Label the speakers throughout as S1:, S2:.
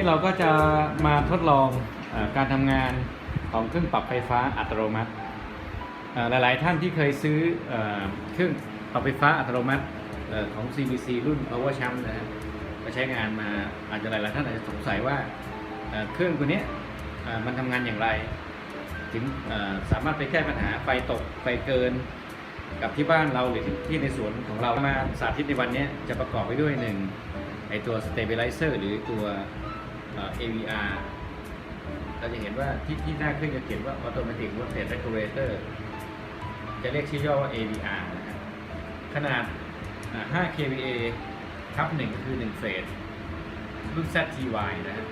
S1: นี้เราก็จะมาทดลองอการทำงานของเครื่องปรับไฟฟ้าอัตโนมัติหลาย ๆ ท่านที่เคยซื้อเอเครื่องปรับไฟฟ้าอัตโนมัติอของ CBC รุ่น Power Champ นะฮะไปใช้งานมาอาจจะหลาย ๆ ท่านอาจจะสงสัยว่าเครื่องตัวนี้มันทำงานอย่างไร ถึงสามารถไปแก้ปัญหาไฟตกไฟเกินกับที่บ้านเราหรือที่ในสวนของเรามาสาธิตในวันนี้จะประกอบไปด้วยหนึ่งไอตัว stabilizer หรือตัว AVR เราจะเห็นว่าที่ที่หน้าเครื่องจะเขียนว่า automatic voltage regulator จะเรียกชื่อย่อว่า AVR นะครับขนาด 5 kVA ทับ1ก็คือ 1 เฟสรุ่น ZTY นะครับ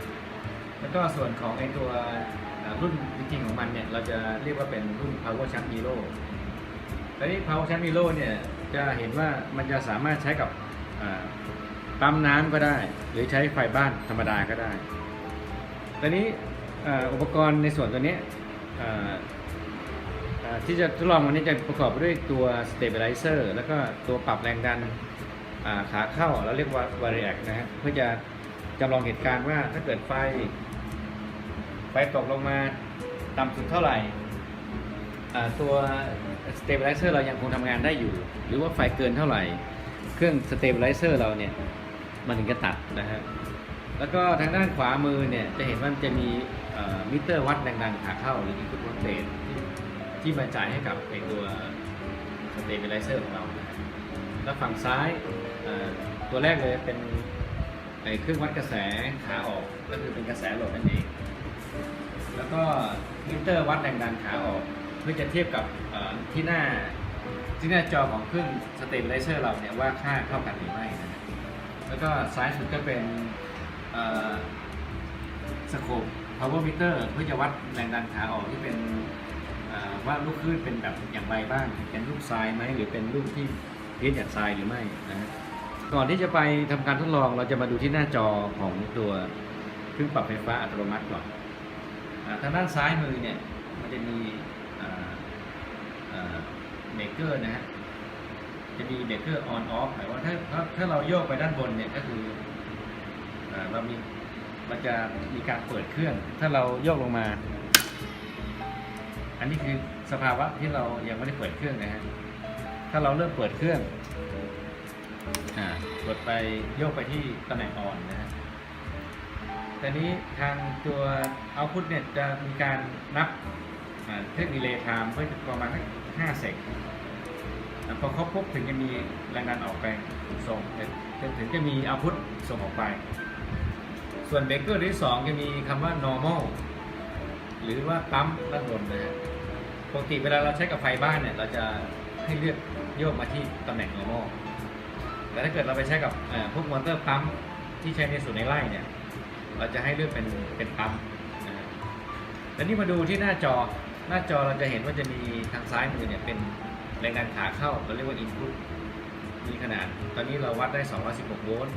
S1: แล้วก็ส่วนของไอตัวรุ่นจริงของมันเนี่ย เราจะเรียกว่าเป็นรุ่น Power Shark Hero ตอนนี้ Power Shark Hero เนี่ย จะเห็นว่ามันจะสามารถใช้กับ ปั๊มน้ำก็ได้ หรือใช้ไฟบ้านธรรมดาก็ได้ตอนนี้ออุปกรณ์ในส่วนตัวนี้ที่จะทดลองวันนี้จะประกอบด้วยตัว stabilizer แล้วก็ตัวปรับแรงดันขาเข้าเราเรียกว่า variac นะฮะเพื่อจะจำลองเหตุการณ์ว่าถ้าเกิดไฟ ไฟตกลงมาต่ำสุดเท่าไหร่ตัว stabilizer เรายังคงทำงานได้อยู่ หรือว่าไฟเกินเท่าไหร่ เครื่อง stabilizer เราเนี่ย มันถึงจะตัดนะฮะแล้วก็ทางด้านขวามือเนี่ยจะเห็นว่าจะมีมิเตอร์วัดแรงดันขาเข้าหรือ input voltage ที่ที่มาจ่ายให้กับไอตัว stabilizer ของเรา แล้วฝั่งซ้ายตัวแรกเลยเป็นไอเครื่องวัดกระแสขาออกก็คือเป็นกระแสโหลดนั่นเอง แล้วก็มิเตอร์วัดแรงดันขาออกเพื่อจะเทียบกับที่หน้าที่หน้าจอของเครื่อง stabilizer เราเนี่ยว่าค่าเท่ากันหรือไม่นะ แล้วก็ซ้ายสุดก็เป็นสโคป power meter เพื่อจะวัดแรงดันขาออกที่เป็นว่าลูกคลื่นเป็นแบบอย่างไรบ้าง เป็นลูกทรายไหมหรือเป็นลูกที่เพี้ยนจากทรายหรือไม่นะฮะก่อนที่จะไปทำการทดลองเราจะมาดูที่หน้าจอของตัวเครื่องปรับไฟฟ้าอัตโนมัติก่อนทางด้านซ้ายมือเนี่ยมันจะมีเบรกเกอร์นะฮะ จะมีเบรกเกอร์ on off หมายว่าถ้าถ้าถ้าเราโยกไปด้านบนเนี่ยก็คือเรามีมันจะมีการเปิดเครื่อง ถ้าเราโยกลงมา อันนี้คือสภาวะที่เรายังไม่ได้เปิดเครื่องนะฮะถ้าเราเริ่มเปิดเครื่องอ่ากดไปโยกไปที่ตำแหน่งอ่อนนะฮะแต่นี้ทางตัวเอาพุทเนี่ยจะมีการนับอ่าเทคนิคเลย์ไทม์เพื่อประมาณห้าเซก อ่าพอครบปุ๊บถึงจะมีแรงดันออกไปส่งถึงถึงจะมีอาพุทส่งออกไป ส่วนเบเกอร์ที่สองจะมีคำว่า normal หรือว่าปั๊มด้านบนนะฮะปกติเวลาเราใช้กับไฟบ้านเนี่ยเราจะให้เลือกโยกมาที่ตำแหน่ง normal แต่ถ้าเกิดเราไปใช้กับพวกมอเตอร์ปั๊มที่ใช้ในส่วนในไร่เนี่ยเราจะให้เลือกเป็นเป็นปั๊มนะฮะแล้วนี่มาดูที่หน้าจอหน้าจอเราจะเห็นว่าจะมีทางซ้ายมือเนี่ยเป็น แรงดันขาเข้าเราเรียกว่า input มีขนาด ตอนนี้เราวัดได้ 216 โวลต์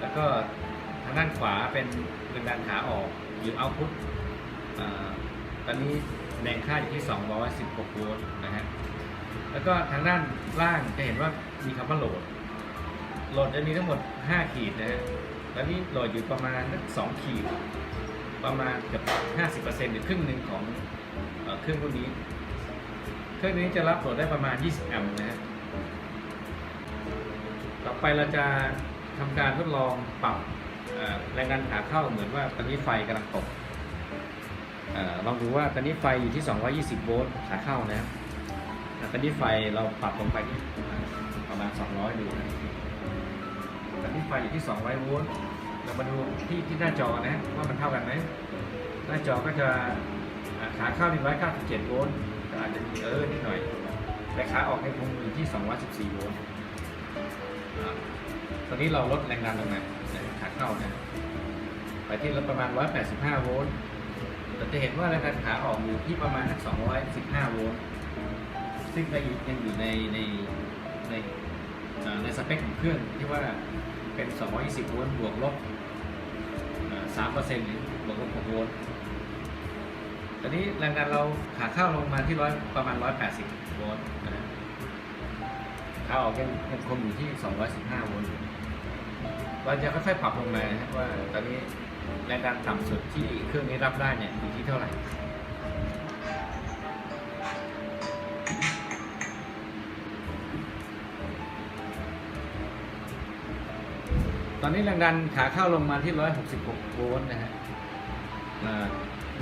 S1: แล้วก็ทางด้านขวาเป็นแรงดันขาออกหรือ output ตอนนี้แรงค่าอยู่ที่ 216 โวลต์นะฮะ แล้วก็ทางด้านล่างจะเห็นว่ามีคำว่าโหลด โหลดจะมีทั้งหมด 5 ขีดนะฮะแล้วนี่โหลดอยู่ประมาณสัก2ขีด ประมาณเกือบ50%หรือครึ่งหนึ่งของเอ่อเครื่องรุ่นนี้ เครื่องนี้จะรับโหลดได้ประมาณ 20 แอมป์นะฮะ ต่อไปเราจะทำการทดลองปรับแรงดันขาเข้าเหมือนว่าตอนนี้ไฟกำลังตกอลองดูว่าตอนนี้ไฟอยู่ที่ 220 โวลต์ขาเข้านะครับตอนนี้ไฟเราปรับลงไปที่ประมาณ 200 ดูนะตอนนี้ไฟอยู่ที่ 200 โวลต์ เรามาดูที่ที่หน้าจอนะว่ามันเท่ากันไหม หน้าจอก็จะขาเข้า197 โวลต์ ก็อาจจะมีเออนิดหน่อยแต่ขาออกในยคงอยู่ที่ 214โวลต์ตอนนี้เราลดแรงดันลงมาขาเข้านะไปที่ลดประมาณ 185 โวลต์แต่จะเห็นว่าแรงดันขาออกอยู่ที่ประมาณ 215 โวลต์ซึ่งก็ยังอยู่ในในในในสเปคของเครื่องที่ว่าเป็น 220 โวลต์บวกลบเอ่อ3%หรือบวกลบ6โวลต์ ตอนนี้แรงดันเราขาเข้าลงมาที่ร้อยประมาณ 180 โวลต์นะขาออกยังยังคงอยู่ที่ 215 โวลต์เราจะค่อยๆปรับลงมาว่าตอนนี้แรงดันต่ำสุดที่เครื่องนี้รับได้เนี่ยอยู่ที่เท่าไหร่ตอนนี้แรงดันขาเข้าลงมาที่ 166 โวลต์นะฮะ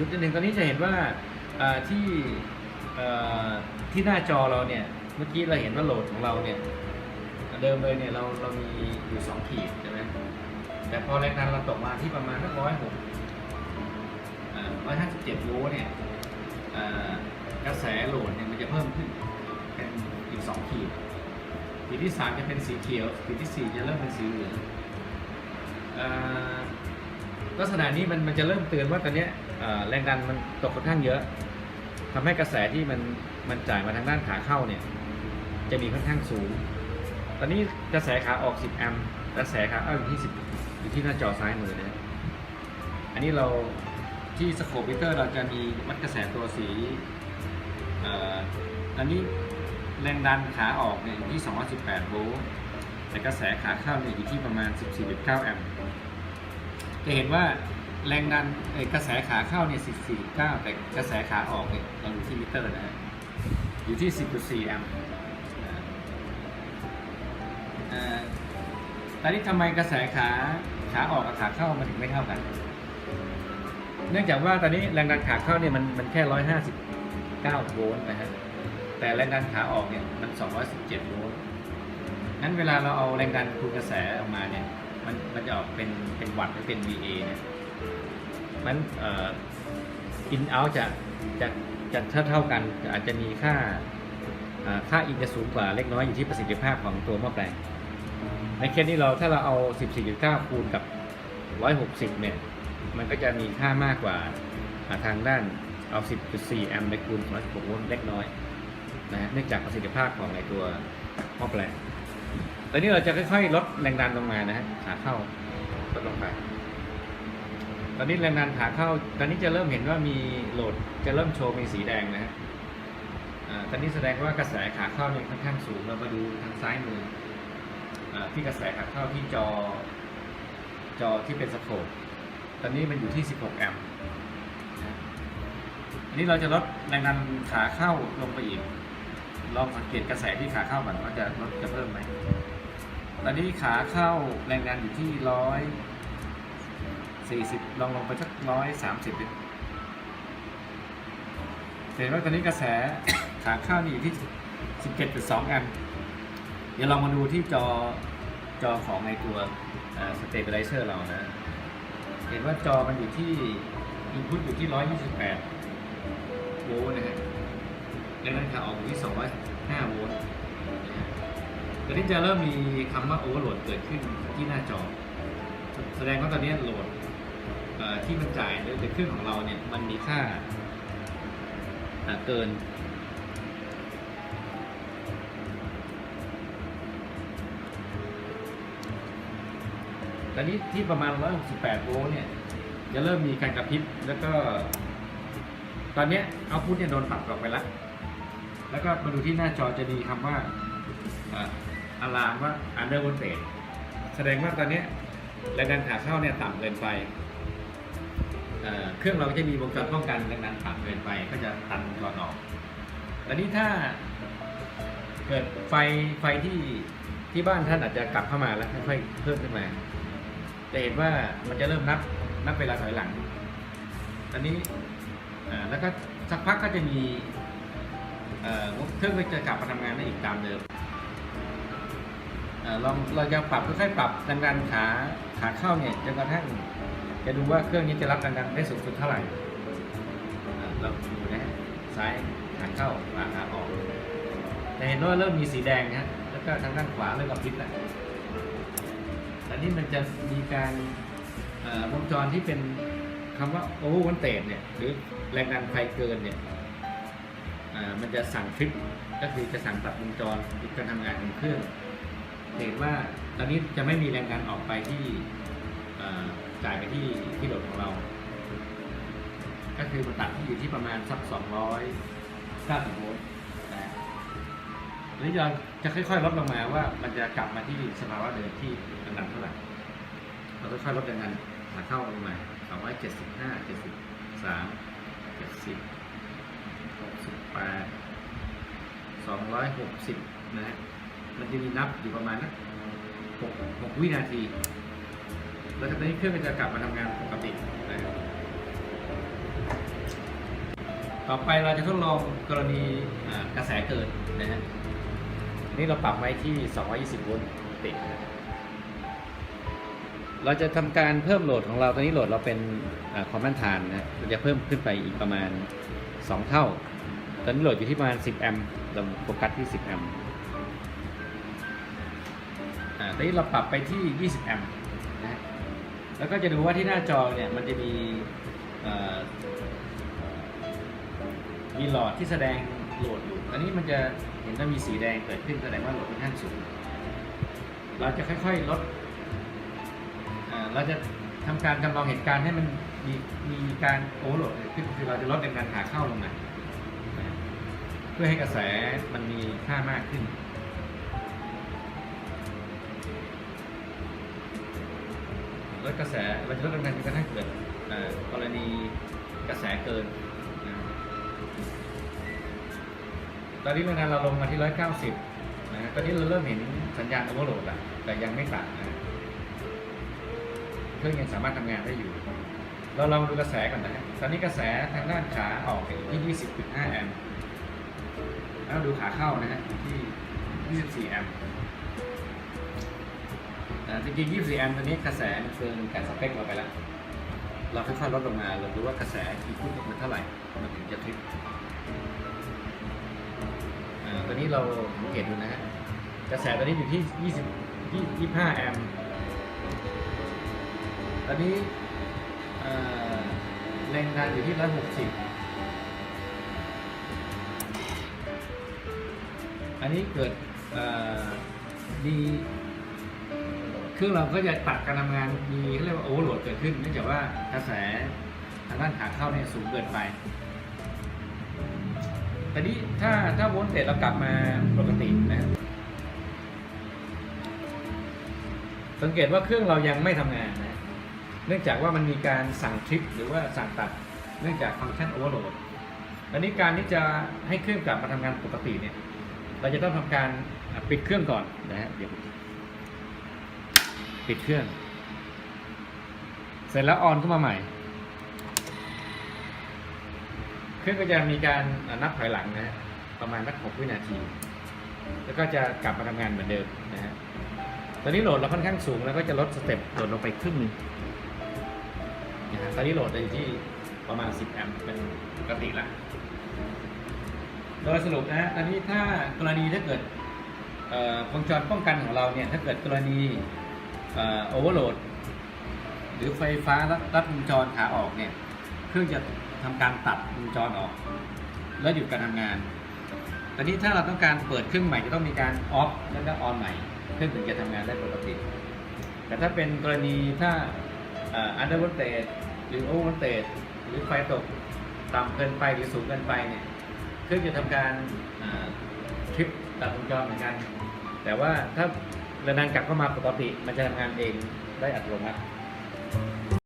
S1: อ่าดูจนถึงตอนนี้จะเห็นว่าที่ที่หน้าจอเราเนี่ยเมื่อกี้เราเห็นว่าโหลดของเราเนี่ยเดิมเลยเนี่ยเราเรามีอยู่2ขีดใช่ไหมแต่พอแรงดันเราตกมาที่ประมาณสักร้อยหกร้อยห้าสิบเจ็ดโวลต์เนี่ยกระแสโหลดเนี่ยมันจะเพิ่มขึ้นเป็นอีก2ขีดขีดที่3จะเป็นสีเขียวขีดที่4จะเริ่มเป็นสีเหลืองลักษณะนี้มันมันจะเริ่มเตือนว่าตอนเนี้ย แรงดันมันตกค่อนข้างเยอะทำให้กระแสที่มันมันจ่ายมาทางด้านขาเข้าเนี่ยจะมีค่อนข้างสูง ตอนนี้กระแสขาออก 10 แอมป์กระแสขาเข้าอยู่ที่ 10 อยู่ที่หน้าจอซ้ายมือนะฮะอันนี้เราที่สโคปิเตอร์เราจะมีวัดกระแสตัวสีอันนี้แรงดันขาออกเนี่ยอยู่ที่ 218 โวลต์แต่กระแสขาเข้าเนี่ยอยู่ที่ประมาณ 14.9 แอมป์จะเห็นว่า แรงดันเอ่อกระแสขาเข้าเนี่ย14.9 แต่กระแสขาออกเนี่ยเราดูที่มิเตอร์นะฮะอยู่ที่ 10.4 แอมป์อ่อตอนนี้ทำไมกระแสขาขาออกกับขาเข้ามันถึงไม่เท่ากัน เนื่องจากว่าตอนนี้แรงดันขาเข้าเนี่ยมันมันแค่ 159 โวลต์นะฮะ แต่แรงดันขาออกเนี่ยมัน 217 โวลต์งั้นเวลาเราเอาแรงดันคูณกระแสออกมาเนี่ย มันมันจะออกเป็นเป็นวัตต์หรือเป็น VA เนี่ย มันอ่อ in out จะจะจะเท่าเท่ากันอาจจะมีค่าอ่าค่า in จะสูงกว่าเล็กน้อยอยู่ที่ประสิทธิภาพของตัวหม้อแปลง ในเคสนี้เราถ้าเราเอา 14.9 คูณกับ 160 เนี่ย มันก็จะมีค่ามากกว่าทางด้านเอา 10.4 แอมป์ไปคูณ116โวลต์เล็กน้อยนะฮะเนื่องจากประสิทธิภาพของในตัวหม้อแปลงตอนนี้เราจะค่อยๆ ลดแรงดันลงมานะฮะขาเข้าลดลงไป ตอนนี้แรงดันขาเข้า ตอนนี้จะเริ่มเห็นว่ามีโหลดจะเริ่มโชว์มีสีแดงนะฮะตอนนี้แสดงว่ากระแสขาเข้าเนี่ยค่อนข้างสูง เรามาดูทางซ้ายมืออที่กระแสขาเข้าที่จอจอที่เป็นสโคปตอนนี้มันอยู่ที่ 16 แอมป์อันนี้เราจะลดแรงดันขาเข้าลงไปอีก ลองสังเกตกระแสที่ขาเข้าก่อนว่าจะลดจะเพิ่มไหม ตอนนี้ขาเข้าแรงงานอยู่ที่ร้อย สี่สิบลองลงไปสักร้อยสามสิบเห็นว่าตอนนี้กระแสขาข้าวนี่อยู่ที่สิบเจ็ดจุดสองแอมป์เดี๋ยวลองมาดูที่จอจอของในตัวสเตเบลไลเซอร์เรานะ เห็นว่าจอมันอยู่ที่อินพุตอยู่ที่ร้อยยี่สิบแปดโวลต์นะฮะแรงดันขาออกอยู่ที่205โวลต์ตอนนี้จะเริ่มมีคำว่าโอเวอร์โหลดเกิดขึ้นที่หน้าจอ แสดงว่าตอนนี้โหลด ที่มันจ่ายในเครื่องของเราเนี่ยมันมีค่าเกิน ตอนนี้ที่ประมาณ 168 โวลต์เนี่ย จะเริ่มมีการกระพริบ แล้วก็ ตอนนี้เอาพุทเนี่ยโดนปรับออกไปแล้ว แล้วก็มาดูที่หน้าจอจะมีคำว่าอะลามว่า under voltage แสดงว่าตอนนี้แรงดันขาเข้าเนี่ยต่ำเกินไป เเครื่องเราก็จะมีวงจรป้องกันแรงดันต่ำเกินไปก็จะตันก่อนออกตอนนี้ถ้าเกิดไฟไฟที่ที่บ้านท่านอาจจะกลับเข้ามาแล้วค่อยๆเพิ่มขึ้นมา จะเห็นว่ามันจะเริ่มนับนับเวลาถอยหลังตอนนี้แล้วก็สักพักก็จะมีเครื่องก็จะกลับมาทำงานได้อีกตามเดิมเอ่อลองเราจะปรับค่อยๆปรับแรงดันขาขาเข้าเนี่ยจนกระทั่ง จะดูว่าเครื่องนี้จะรับแรงดันได้สูงสุดเท่าไหร่เราดูนะซ้ายขาเข้าขวาขาออกจะเห็นว่าเริ่มมีสีแดงนะแล้วก็ทางด้านขวาเริ่มกระพริบแล้วแต่นี่มันจะมีการวงจรที่เป็นคำว่าโอเวอร์วันเตจเนี่ยหรือแรงดันไฟเกินเนี่ยมันจะสั่งทริปก็คือจะสั่งตัดวงจรหรือการทำงานของเครื่องเห็นว่าตอนนี้จะไม่มีแรงงานออกไปที่ จ่ายไปที่ที่โหลดของเรา ก็คือมันตัดที่อยู่ที่ประมาณสักสองร้อยเก้าสิบโวลต์นะอันนี้จะจะค่อยๆลดลงมาว่ามันจะกลับมาที่สภาวะเดิมที่แรงดันเท่าไหร่เราค่อยๆลดแรงงานมาเข้าลงมาสองร้อยเจ็ดสิบห้าเจ็ดสิบสามเจ็ดสิบหกสิบแปดสองร้อยหกสิบนะฮะมันจะมีนับอยู่ประมาณนะหกหกวินาที แล้วจากนี้เครื่องก็จะกลับมาทำงานปกตินะครับต่อไปเราจะทดลองกรณีกระแสเกินนะฮะนี่เราปรับไว้ที่ 220 โวลต์ติดเราจะทำการเพิ่มโหลดของเราตอนนี้โหลดเราเป็นคอมมานด์ทานนะเราจะเพิ่มขึ้นไปอีกประมาณ 2 เท่า ตอนนี้โหลดอยู่ที่ประมาณ 10 แอมป์เราโฟกัสที่ 10 แอมป์ตอนนี้เราปรับไปที่ 20 แอมป์นะ แล้วก็จะดูว่าที่หน้าจอเนี่ยมันจะมีมีหลอดที่แสดงโหลดอยู่ อันนี้มันจะเห็นว่ามีสีแดงเกิดขึ้นแสดงว่าโหลดค่อนข้างสูง เราจะค่อยๆลดเเราจะทำการจำลองเหตุการณ์ให้มันมีมีการโอเวอร์โหลดขึ้นคือเราจะลดในการขาเข้าลงมาเพื่อให้กระแสมันมีค่ามากขึ้น ลดกระแสเราจะลดการจนกระทั่งเกิดเอ่อกรณีกระแสเกิน ตอนนี้โรงงานเราลงมาที่ 190นะฮะตอนนี้เราเริ่มเห็นสัญญาณโอเวอร์โหลดแล้วแต่ยังไม่ตัดนะเครื่องยังสามารถทำงานได้อยู่ เราลองดูกระแสก่อนนะฮะตอนนี้กระแสทางด้านขาออกอยู่ที่ 20.5 แอมป์แล้วดูขาเข้านะฮะที่ 24 แอมป์ จริงๆ24แอมป์ตัวนี้กระแสมันเกินการสเปคเราไปแล้ว เราค่อยๆลดลงมาเราดูว่ากระแสกี่ฟุตมันเท่าไหร่มันถึงจะทริปตัวนี้เราสังเกตดูนะฮะกระแสตัวนี้อยู่ที่ 20 25 แอมป์ตอนนี้แรงดันอยู่ที่ 160 อันนี้เกิดดี เครื่องเราก็จะตัดการทำงานมีเขาเรียกว่าโอเวอร์โหลดเกิดขึ้นเนื่องจากว่ากระแสทางด้านขาเข้าเนี่ยสูงเกินไปแต่นี้ถ้าถ้าวลต์เตจเรากลับมาปกตินะสังเกตว่าเครื่องเรายังไม่ทำงานนะเนื่องจากว่ามันมีการสั่งทริปหรือว่าสั่งตัดเนื่องจากฟังก์ชันโอเวอร์โหลดอันนี้การที่จะให้เครื่องกลับมาทำงานปกติเนี่ย เราจะต้องทำการปิดเครื่องก่อนนะฮะเดี๋ยว ปิดเครื่อง เสร็จแล้วออนขึ้นมาใหม่ เครื่องก็จะมีการนับถอยหลังนะฮะประมาณสักหกวินาที แล้วก็จะกลับมาทำงานเหมือนเดิมนะฮะตอนนี้โหลดเราค่อนข้างสูงแล้วก็จะลดสเต็ปโหลดลงไปครึ่งหนึงนะฮะตอนนี้โหลดอยู่ที่ประมาณ 10 แอมป์เป็นปกติละโดยสรุปนะฮะตอนนี้ถ้ากรณีถ้าเกิดวงจรป้องกันของเราเนี่ย ถ้าเกิดกรณี โอเวอร์โหลด หรือไฟฟ้ารัดวงจรขาออกเนี่ยเครื่องจะทำการตัดวงจรออก แล้วหยุดการทำงาน ตอนนี้ถ้าเราต้องการเปิดเครื่องใหม่จะต้องมีการออฟแล้วก็ออนใหม่ เครื่องถึงจะทำงานได้ปกติ แต่ถ้าเป็นกรณีถ้าอันเดอร์วอลเตจหรือโอเวอร์เตจหรือไฟตกต่ำเกินไปหรือสูงเกินไปเนี่ยเครื่องจะทำการทริปตัดวงจรเหมือนกัน แต่ว่าถ้า แล้วนางกลับเข้ามาปกติ มันจะทำงานเองได้อัตโนมัติ